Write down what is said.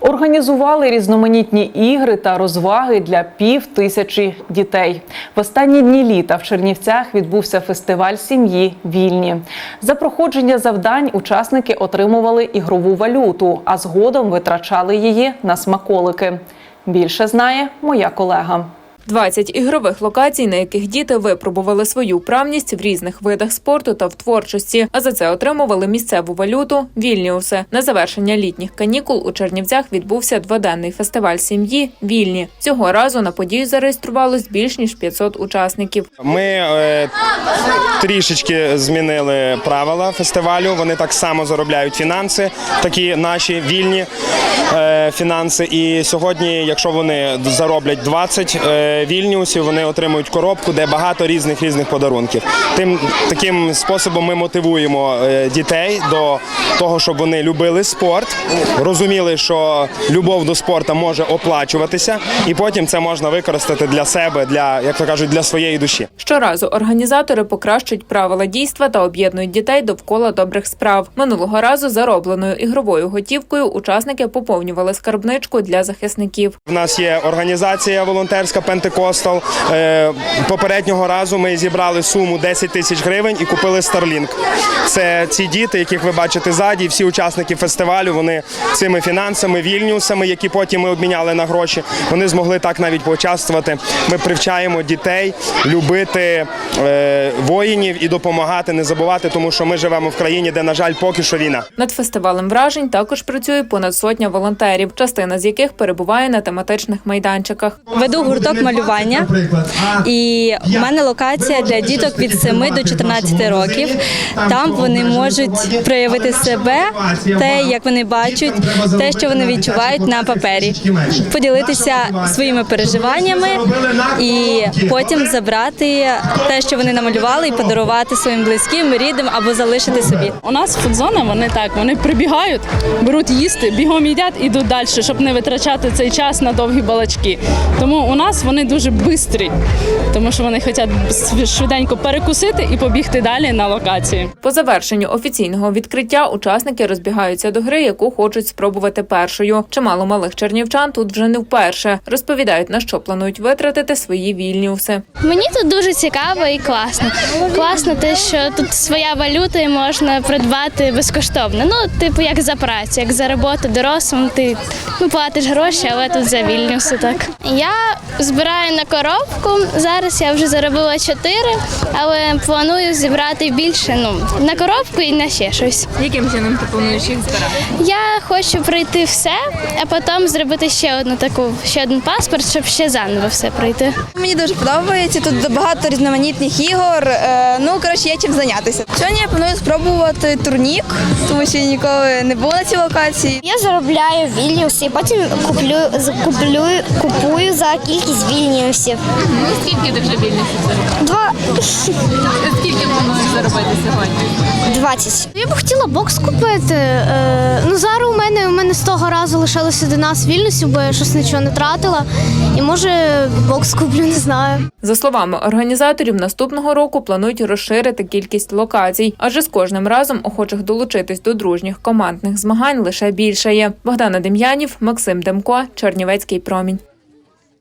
Організували різноманітні ігри та розваги для пів тисячі дітей. В останні дні літа в Чернівцях відбувся фестиваль сім'ї вільні. За проходження завдань учасники отримували ігрову валюту, а згодом витрачали її на смаколики. Більше знає моя колега. 20 ігрових локацій, на яких діти випробували свою вправність в різних видах спорту та в творчості, а за це отримували місцеву валюту Вільніуси. На завершення літніх канікул у Чернівцях відбувся дводенний фестиваль сім'ї Вільні. Цього разу на подію зареєструвалось більш ніж 500 учасників. Ми е, трішечки змінили правила фестивалю. Вони так само заробляють фінанси, такі наші вільні е, фінанси. І сьогодні, якщо вони зароблять 20 е, вільнюсів, вони отримують коробку, де багато різних різних подарунків. Тим таким способом ми мотивуємо е, дітей до того, щоб вони любили спорт, розуміли, що любов до спорту може оплачуватися, і потім це можна використати для себе, для як то кажуть, для своєї душі. Щоразу організатори покращують правила дійства та об'єднують дітей довкола добрих справ. Минулого разу заробленою ігровою готівкою учасники поповнювали скарбничку для захисників. У нас є організація волонтерська Пентекостал. Е, Попереднього разу ми зібрали суму 10 тисяч гривень і купили Starlink. Це ці діти, яких ви бачите ззаді, всі учасники фестивалю. Вони цими фінансами, вільнюсами, які потім ми обміняли на гроші. Вони змогли так навіть поучаствувати. Ми привчаємо дітей любити е, воїнів і допомагати, не забувати, тому що ми живемо в країні, де на жаль поки що війна. Над фестивалем вражень також працює понад сотня волонтерів, частина з яких перебуває на тематичних майданчиках. Веду гурток малювання, і в мене локація для діток від 7 до 14 років. Там вони можуть проявити себе, те, як вони бачать, те, що вони відчувають на папері, поділитися своїми переживаннями і потім забрати те, що вони намалювали, і подарувати своїм близьким, рідним або залишити собі. У нас фудзона, вони так, вони прибігають, беруть їсти, бігом їдять і йдуть далі, щоб не витрачати цей час на довгі балачки. Тому у нас вони дуже бистрі, тому що вони хочуть швиденько перекусити і побігти далі на локації. По завершенню офіційного відкриття учасники розбігаються до гри, яку хочуть спробувати першою. Чимало малих чернівчан тут вже не вперше. Розповідають, на що планують витратити свої вільнюси. Мені тут дуже цікаво і класно. Класно те, що тут своя валюта і можна придбати безкоштовно. Ну, типу, як за працю, як за роботу дорослим. Ти ну, платиш гроші, але тут за вільнюси так. Я збираю на коробку. Зараз я вже заробила чотири, але планую зібрати більше. Ну, на коробку і на ще щось. Яким чином ти плануєш їх збирати? Я хочу пройти все, а потім зробити ще одну таку, ще один паспорт, щоб ще заново все пройти. Мені дуже подобається. Тут багато різноманітних ігор. Е, Ну коротше, є чим зайнятися. Сьогодні я планую спробувати турнік, тому що я ніколи не була на цій локації. Я заробляю вільнюси, і потім куплю, куплю, купую за кількість вільнюсів. Скільки ти вже вільнюсів? Два Скільки плануєш заробити сьогодні? 20. Я б хотіла бокс купити. Е, ну зараз у мене у мене з того разу лишилося 11 вільності, бо я щось нічого не тратила. І може бокс куплю, не знаю. За словами організаторів, наступного року планують розширити кількість локацій, адже з кожним разом охочих долучитись до дружніх командних змагань лише більшає. Богдана Дем'янів, Максим Демко, Чернівецький промінь.